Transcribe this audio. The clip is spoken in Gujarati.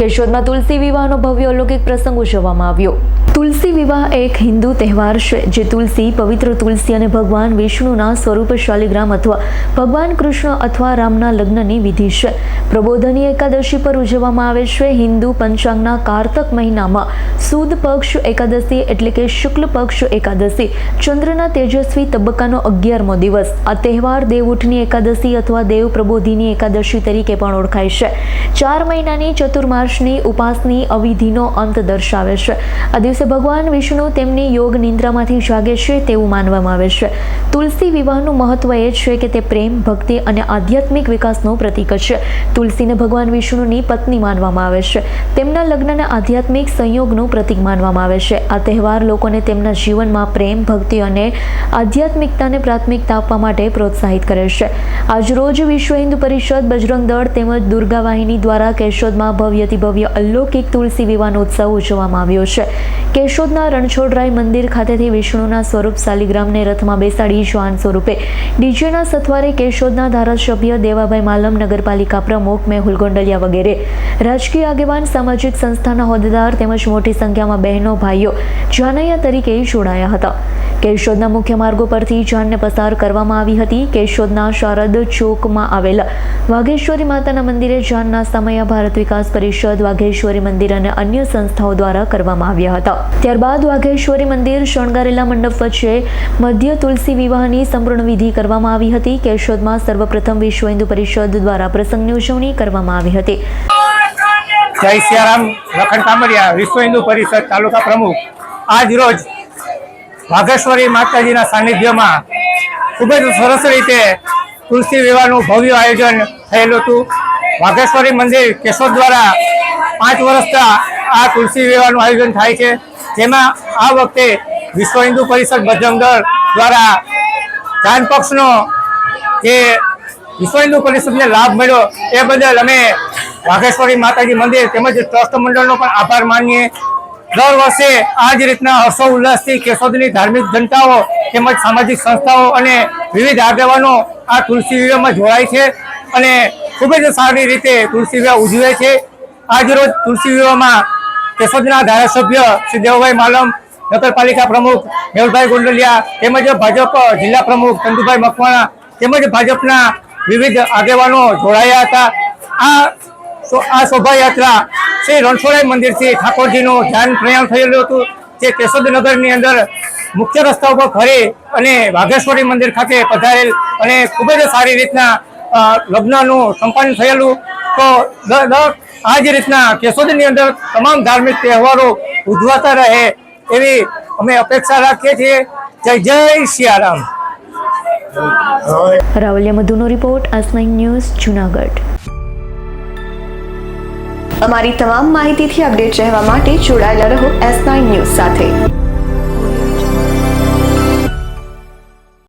કેશોદમાં તુલસી વિવાહનો ભવ્ય અલૌકિક પ્રસંગ ઉજવવામાં આવ્યો. તુલસી વિવાહ એક હિન્દુ તહેવાર છે, જે તુલસી, પવિત્ર તુલસી અને ભગવાન વિષ્ણુના સ્વરૂપ શાલિગ્રામ અથવા ભગવાન કૃષ્ણ અથવા રામના લગ્નની વિધિ છે. પ્રબોધની એકાદશી પર ઉજવવામાં આવે છે હિન્દુ પંચાંગના કારતક મહિનામાં. સુદ પક્ષ એકાદશી એટલે કે શુક્લ પક્ષ એકાદશી. ચંદ્રના તેજસ્વી તબક્કાનો અગિયારમો દિવસ. આ તહેવાર દેવઉઠની એકાદશી અથવા દેવ પ્રબોધિની એકાદશી તરીકે પણ ઓળખાય છે. ચાર મહિનાની ચતુર્માસની ઉપાસની અવિધિનો અંત દર્શાવે છે. આ દિવસે ભગવાન વિષ્ણુ તેમની યોગ નિંદ્રામાંથી જાગે છે તેવું માનવામાં આવે છે. તુલસી વિવાહનું મહત્વ એ છે કે તે પ્રેમ, ભક્તિ અને આધ્યાત્મિક વિકાસનો પ્રતીક છે. તુલસીને ભગવાન વિષ્ણુની પત્ની માનવામાં આવે છે. તેમના લગ્નને આધ્યાત્મિક સંયોગનું પ્રતીક માનવામાં આવે છે. આ તહેવાર લોકોને તેમના જીવનમાં પ્રેમ, ભક્તિ અને આધ્યાત્મિકતાને પ્રાથમિકતા આપવા માટે પ્રોત્સાહિત કરે છે. આજરોજ વિશ્વ હિન્દુ પરિષદ બજરંગ દળ તેમજ દુર્ગા વાહિની દ્વારા કેશોદમાં ભવ્યથી ભવ્ય અલૌકિક તુલસી વિવાહનો ઉત્સવ ઉજવવામાં આવ્યો છે. કેશોદના રણછોડરાય મંદિર ખાતેથી વિષ્ણુના સ્વરૂપ શાલિગ્રામને રથમાં બેસાડી શ્વાન સ્વરૂપે ડીજેના સથવારે કેશોદના ધારાસભ્ય દેવાભાઈ માલમ, નગરપાલિકા પ્રમુખ મેહુલ ગોંડલિયા વગેરે રાજકીય આગેવાન, સામાજિક સંસ્થાના હોદ્દેદાર તેમજ મોટી સંખ્યામાં બહેનો, ભાઈઓ જાનૈયા તરીકે જોડાયા હતા. કેશોદના મુખ્ય માર્ગો પરથી જાનને પસાર કરવામાં આવી હતી. કેશોદના શારદ ચોકમાં આવેલા વાઘેશ્વરી માતાના મંદિરે જાનના સમયે ભારત વિકાસ પરિષદ વાઘેશ્વરી મંદિર અને અન્ય સંસ્થાઓ દ્વારા કરવામાં આવ્યા હતા. ત્યારબાદ વાઘેશ્વરી મંદિર શણગારેલા મંડપ વચ્ચે મધ્ય તુલસી વિવાહની સંપૂર્ણ વિધિ કરવામાં આવી હતી. કેશોદમાં સર્વપ્રથમ વિશ્વ હિન્દુ પરિષદ દ્વારા પ્રસંગની ઉજવણી કરવામાં આવી હતી. જય સિયારામ લખન કામરિયા વિશ્વ હિન્દુ પરિષદ તાલુકા પ્રમુખ. આજ રોજ વાઘેશ્વરી માતાજીના સાનિધ્યમાં ખૂબ જ સરસ રીતે તુલસી વિવાહનું ભવ્ય આયોજન થયેલું હતું. વાઘેશ્વરી મંદિર કેશોદ દ્વારા પાંચ વર્ષથી આ તુલસી વિવાહનું આયોજન થાય છે. જેમાં આ વખતે વિશ્વ હિન્દુ પરિષદ બજરંગ દ્વારા જાન પક્ષનો જે વિશ્વ હિન્દુ પરિષદને લાભ મળ્યો, એ બદલ અમે વાઘેશ્વરી માતાજી મંદિર તેમજ ટ્રસ્ટ મંડળનો પણ આભાર માનીએ. દર વર્ષે આ જ રીતના હર્ષો, ઉલ્લાસથી કેશોદની ધાર્મિક જનતાઓ તેમજ સામાજિક સંસ્થાઓ અને વિવિધ આગેવાનો આ તુલસી વિવાહમાં જોડાય છે અને ખૂબ જ સારી રીતે તુલસી વિવાહ ઉજવે છે. આજ રોજ તુલસી વિવાહમાં કેશોદના ધારાસભ્ય શ્રી દેવભાઈ માલમ, નગરપાલિકા પ્રમુખ મેહુલભાઈ ગોંડલિયા તેમજ ભાજપ જિલ્લા પ્રમુખ ચંદુભાઈ મકવાણા તેમજ ભાજપના વિવિધ આગેવાનો જોડાયા હતા. આ આ શોભાયાત્રા શ્રી રણછોડાઈ મંદિરથી ઠાકોરજીનું ધ્યાન પ્રયાણ થયેલું હતું, જે કેશોદનગરની અંદર મુખ્ય રસ્તા ઉપર ફરી અને વાઘેશ્વરી મંદિર ખાતે પધારેલ અને ખૂબ જ સારી રીતના લગ્નનું સંપન્ન થયેલું. તો આ જ રીતના કેશોદની અંદર તમામ ધાર્મિક તહેવારો ઉજવાતા રહે એવી અમે અપેક્ષા રાખીએ છીએ. જય જય સિયારામ રાવલ્ય મધુનો રિપોર્ટ આસ ન્યૂઝ જુનાગઢ. અમારી તમામ માહિતીથી અપડેટ રહેવા માટે જોડાયેલા રહો એસ નાઇન ન્યૂઝ સાથે.